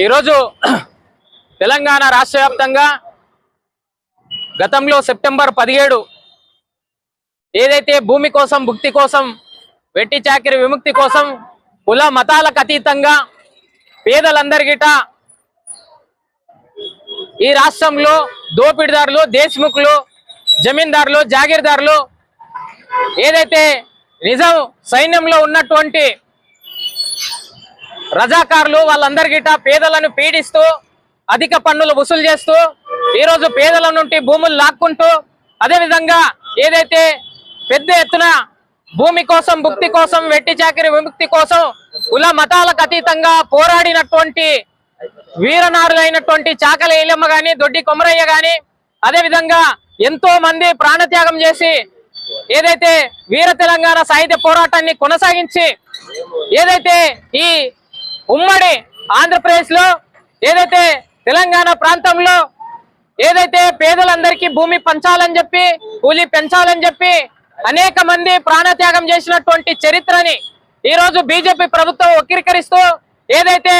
ఈరోజు తెలంగాణ రాష్ట్ర వ్యాప్తంగా గతంలో సెప్టెంబర్ పదిహేడు ఏదైతే భూమి కోసం భుక్తి కోసం వెట్టి చాకిరి విముక్తి కోసం కుల మతాలకు అతీతంగా పేదలందరిగిట ఈ రాష్ట్రంలో దోపిడిదారులు దేశ్ముఖులు జమీందారులు జాగీర్దారులు ఏదైతే నిజం సైన్యంలో ఉన్నటువంటి రజాకారులు వాళ్ళందరిగిట పేదలను పీడిస్తూ అధిక పన్నులు వసూలు చేస్తూ ఈరోజు పేదల నుండి భూములు లాక్కుంటూ అదేవిధంగా ఏదైతే పెద్ద ఎత్తున భూమి కోసం భుక్తి కోసం వెట్టి చాకరి విముక్తి కోసం కుల మతాలకు అతీతంగా పోరాడినటువంటి వీరనారులైనటువంటి చాకల ఏలమ్మ గాని దొడ్డి కొమరయ్య గాని అదేవిధంగా ఎంతో మంది ప్రాణత్యాగం చేసి ఏదైతే వీర తెలంగాణ సాహిత్య పోరాటాన్ని కొనసాగించి ఏదైతే ఈ ఉమ్మడి ఆంధ్రప్రదేశ్లో ఏదైతే తెలంగాణ ప్రాంతంలో ఏదైతే పేదలందరికీ భూమి పంచాలని చెప్పి కూలి పెంచాలని చెప్పి అనేక మంది ప్రాణత్యాగం చేసినటువంటి చరిత్రని ఈ రోజు బీజేపీ ప్రభుత్వం వక్రీకరిస్తూ ఏదైతే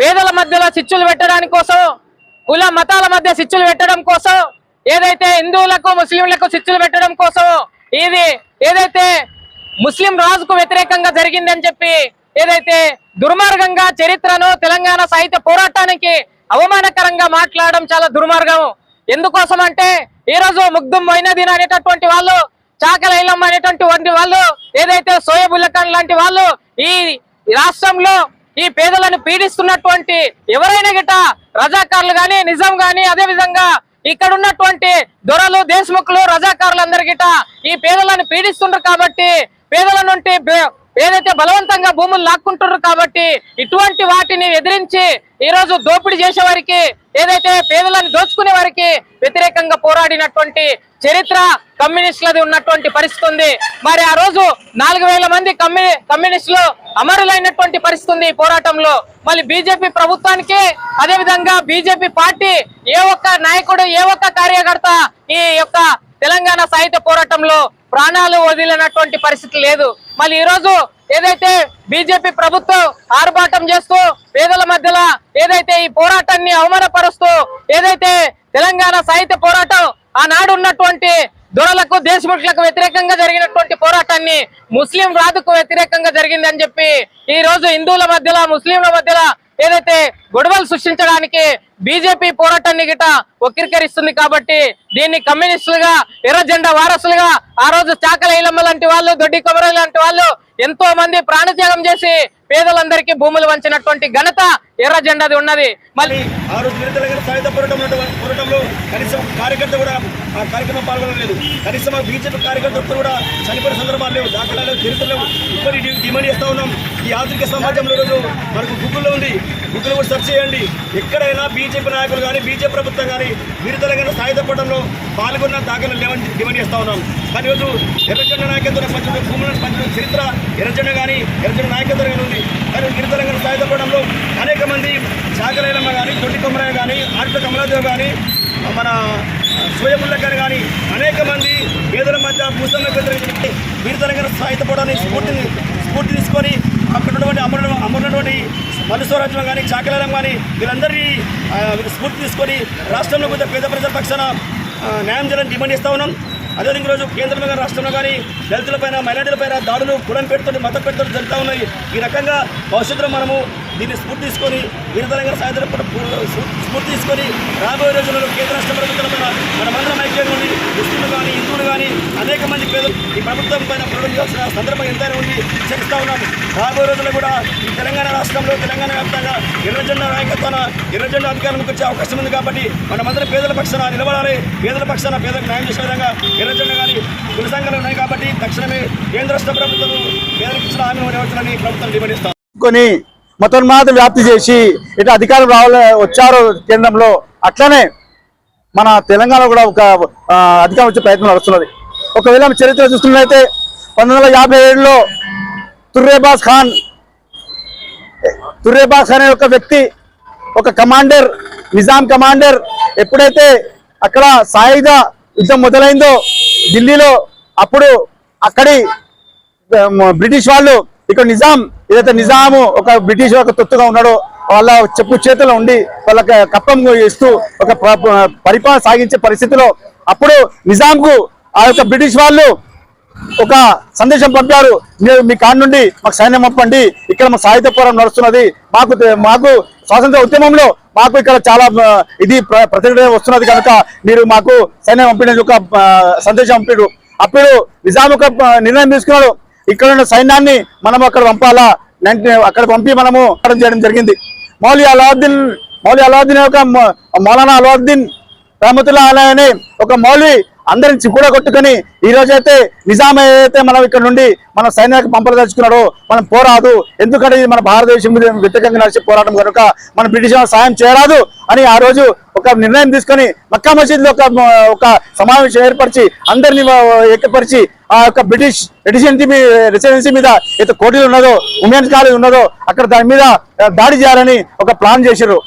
పేదల మధ్యలో చిచ్చులు పెట్టడానికి కోసం కుల మతాల మధ్య చిచ్చులు పెట్టడం కోసం ఏదైతే హిందువులకు ముస్లింలకు చిచ్చులు పెట్టడం కోసం ఇది ఏదైతే ముస్లిం రాజుకు వ్యతిరేకంగా జరిగిందని చెప్పి ఏదైతే దుర్మార్గంగా చరిత్రను తెలంగాణ సాహిత్య పోరాటానికి అవమానకరంగా మాట్లాడడం చాలా దుర్మార్గం ఎందుకోసం అంటే ఈ రోజు ముగ్ధుం మొయినదీన్ అనేటటువంటి వాళ్ళు చాకలైలం అనేటువంటి వంటి వాళ్ళు ఏదైతే సోయబుల్లఖాన్ లాంటి వాళ్ళు ఈ రాష్ట్రంలో ఈ పేదలను పీడిస్తున్నటువంటి ఎవరైనా గిట రజాకారులు గాని నిజాం గాని అదే విధంగా ఇక్కడ ఉన్నటువంటి దొరలు దేశముఖులు రజాకారులు అందరి గిట ఈ పేదలను పీడిస్తుండ్రు కాబట్టి పేదల నుండి ఏదైతే బలవంతంగా భూములు లాక్కుంటున్నారు కాబట్టి ఇటువంటి వాటిని ఎదిరించి ఈ రోజు దోపిడీ చేసే వారికి ఏదైతే పేదలను దోచుకునే వారికి వ్యతిరేకంగా పోరాడినటువంటి చరిత్ర కమ్యూనిస్టులది ఉన్నటువంటి పరిస్థితి ఉంది. మరి ఆ రోజు నాలుగు వేల మంది కమ్యూని కమ్యూనిస్టులు అమరులైనటువంటి పరిస్థితి ఉంది ఈ పోరాటంలో. మళ్ళీ బీజేపీ ప్రభుత్వానికి అదేవిధంగా బీజేపీ పార్టీ ఏ ఒక్క నాయకుడు ఏ ఒక్క కార్యకర్త ఈ యొక్క తెలంగాణ సాహిత్య పోరాటంలో ప్రాణాలు వదిలినటువంటి పరిస్థితి లేదు. మళ్ళీ ఈ రోజు ఏదైతే బీజేపీ ప్రభుత్వం ఆర్భాటం చేస్తూ పేదల మధ్యలో ఏదైతే ఈ పోరాటాన్ని అవమానపరుస్తూ ఏదైతే తెలంగాణ సాహిత్య పోరాటం ఆనాడు ఉన్నటువంటి దొరలకు దేశముఖులకు వ్యతిరేకంగా జరిగినటువంటి పోరాటాన్ని ముస్లిం రాజుకు వ్యతిరేకంగా జరిగిందని చెప్పి ఈ రోజు హిందువుల మధ్యలో ముస్లింల మధ్యలో ఏదైతే గొడవలు సృష్టించడానికి బీజేపీ పోరాటాన్ని గిట వక్రీకరిస్తుంది కాబట్టి దీన్ని కమ్యూనిస్టులుగా ఎర్ర జెండా వారసులుగా ఆ రోజు చాకల ఇలమ్మ లాంటి వాళ్ళు దొడ్డి కొమరయ్య లాంటి వాళ్ళు ఎంతో మంది ప్రాణత్యాగం చేసి పేదలందరికీ భూములు వంచినటువంటి ఘనత ఎర్ర జెండాది ఉన్నది. మళ్ళీ ఆ రోజు వీర తెలంగాణ సాయుధ పోరాటం ఉన్నటువంటి పోరాటంలో కనీసం కార్యకర్త కూడా ఆ కార్యక్రమం పాల్గొనలేదు. కనీసం ఆ బీజేపీ కార్యకర్త కూడా చనిపోయిన సందర్భాలు లేవు. దాఖలాలు చరిత్రలు ఇప్పటి డిమాండ్ చేస్తా ఉన్నాం. ఈ ఆధునిక సమాజంలో రోజు మనకు గూగుల్లో ఉంది. గూగుల్ కూడా సెర్చ్ చేయండి. ఎక్కడైనా బీజేపీ నాయకులు కానీ బీజేపీ ప్రభుత్వం కానీ వీర తెలంగాణ సాయుధ పోరాటంలో పాల్గొన్న దాఖలు లేవని డిమాండ్ చేస్తా ఉన్నాం. కానీ ఈరోజు ఎర్రజెండ నాయకత్వం పంచిన భూములను పంచిన చరిత్ర ఎర్రజెండ కానీ ఎర్రజెండ నాయకత్వం కానీ ఉంది. కానీ వీర సాయుధ పోరాటంలో అనేక మంది చాకలైనమ్మ కానీ తొట్టి కొమరయ్య కానీ ఆర్ట కమలాదేవి కానీ మన సూయముల్ల గారు కానీ అనేక మంది పేదల మధ్య భూస్వామ్య వ్యతిరేకించి వీర తెలంగాణ సాహిత్య స్ఫూర్తిని స్ఫూర్తి తీసుకొని అక్కడ ఉన్నటువంటి అమరు అమరున్నటువంటి మధుస్వరాజ్యం కానీ చాకలం కానీ వీళ్ళందరినీ స్ఫూర్తి తీసుకొని రాష్ట్రంలో కొంత పేద ప్రజల పక్షాన న్యాయం చేయాలని డిమాండ్ చేస్తా ఉన్నాం. అదేవిధంగా ఈరోజు కేంద్రంలో కానీ రాష్ట్రంలో కానీ దళితులపైన మైనార్టీలపైన దాడులు కులం పెడుతుంది మతం పెడుతుంది జరుగుతూ ఉన్నాయి. ఈ రకంగా భవిష్యత్తులో మనము దీన్ని స్ఫూర్తి తీసుకొని వీరతరంగా సాయంత్రం స్ఫూర్తి తీసుకొని రాబోయే రోజుల్లో కేంద్ర రాష్ట్ర ప్రభుత్వాలపైన మనమందరం ఐక్యంగా ముస్లింలు కానీ హిందువులు కానీ అనేక మంది పేదలు ఈ ప్రభుత్వం పైన పోరాటం సందర్భం ఎంతైనా ఉంది చెప్తా ఉన్నాము. రాబోయే రోజుల్లో కూడా ఈ తెలంగాణ రాష్ట్రంలో తెలంగాణ వ్యాప్తంగా ఎర్రజెండా నాయకత్వాన ఎర్రజెండా అధికారంలోకి వచ్చే అవకాశం ఉంది కాబట్టి మనమందరం పేదల పక్షాన నిలబడాలి. పేదల పక్షాన పేదలకు న్యాయం చేసే విధంగా ఎర్రజెండా కానీ కుల సంఘాలు ఉన్నాయి కాబట్టి తక్షణమే కేంద్ర రాష్ట్ర ప్రభుత్వం పేదలకు ఇచ్చిన హామీ నెరవేర్చాలని ప్రభుత్వం డిమాండ్ ఇస్తాం మతోన్మాద వ్యాప్తి చేసి ఇటు అధికారం రావాల వచ్చారు కేంద్రంలో అట్లనే మన తెలంగాణ కూడా ఒక అధికారం వచ్చే ప్రయత్నం నడుస్తున్నది. ఒకవేళ చరిత్ర చూస్తున్నట్లయితే పంతొమ్మిది వందల యాభై ఏడులో తుర్రేబాజ్ ఖాన్ తుర్రేబాజ్ ఖాన్ అనే ఒక వ్యక్తి ఒక కమాండర్ నిజాం కమాండర్ ఎప్పుడైతే అక్కడ సాయుధ యుద్ధం మొదలైందో ఢిల్లీలో అప్పుడు అక్కడి బ్రిటిష్ వాళ్ళు ఇక్కడ నిజాం ఏదైతే నిజాము ఒక బ్రిటిష్ ఒక తొత్తుగా ఉన్నాడో వాళ్ళ చెప్పు చేతిలో ఉండి వాళ్ళకి కప్పం ఇస్తూ ఒక ప- పరిపాలన సాగించే పరిస్థితిలో అప్పుడు నిజాంకు ఆ యొక్క బ్రిటిష్ వాళ్ళు ఒక సందేశం పంపారు. మీరు మీ కాడ నుండి మాకు సైన్యం పంపండి. ఇక్కడ మా సాహిత్య పోరాటం నడుస్తున్నది. మాకు మాకు స్వాతంత్ర ఉద్యమంలో మాకు ఇక్కడ చాలా ఇది ప్ర- ప్రతిఘటన వస్తున్నది కనుక మీరు మాకు సైన్యం పంపిన ఒక సందేశం పంపారు. అప్పుడు నిజాం ఒక నిర్ణయం తీసుకున్నాడు. ఇక్కడ ఉన్న సైన్యాన్ని మనం అక్కడ పంపాలా? అక్కడ పంపి మనము చేయడం జరిగింది. మౌలి అలాద్దీన్ మౌలి అలాద్దీన్ యొక్క మౌలానా అలాద్దీన్ రహమతుల్లా అనే ఒక మౌలి అందరిని కూడా కొట్టుకొని ఈ రోజైతే నిజాం ఏదైతే మనం ఇక్కడ నుండి మన సైన్యానికి పంపదలుచుకున్నాడో. మనం పోరాదు. ఎందుకంటే ఇది మన భారతదేశం మీద వ్యతిరేకంగా నడిచే పోరాటం కనుక మన బ్రిటిష్ సాయం చేయరాదు అని ఆ రోజు ఒక నిర్ణయం తీసుకొని మక్కా మసీద్లో ఒక ఒక సమావేశం ఏర్పరిచి అందరినీ ఏకపరిచి ఆ యొక్క బ్రిటిష్ రెసిడెన్సీ రెసిడెన్సీ మీద అయితే కోటీలు ఉన్నదో ఉమెన్స్ కాలేజ్ ఉన్నదో అక్కడ దాని మీద దాడి చేయాలని ఒక ప్లాన్ చేశారు.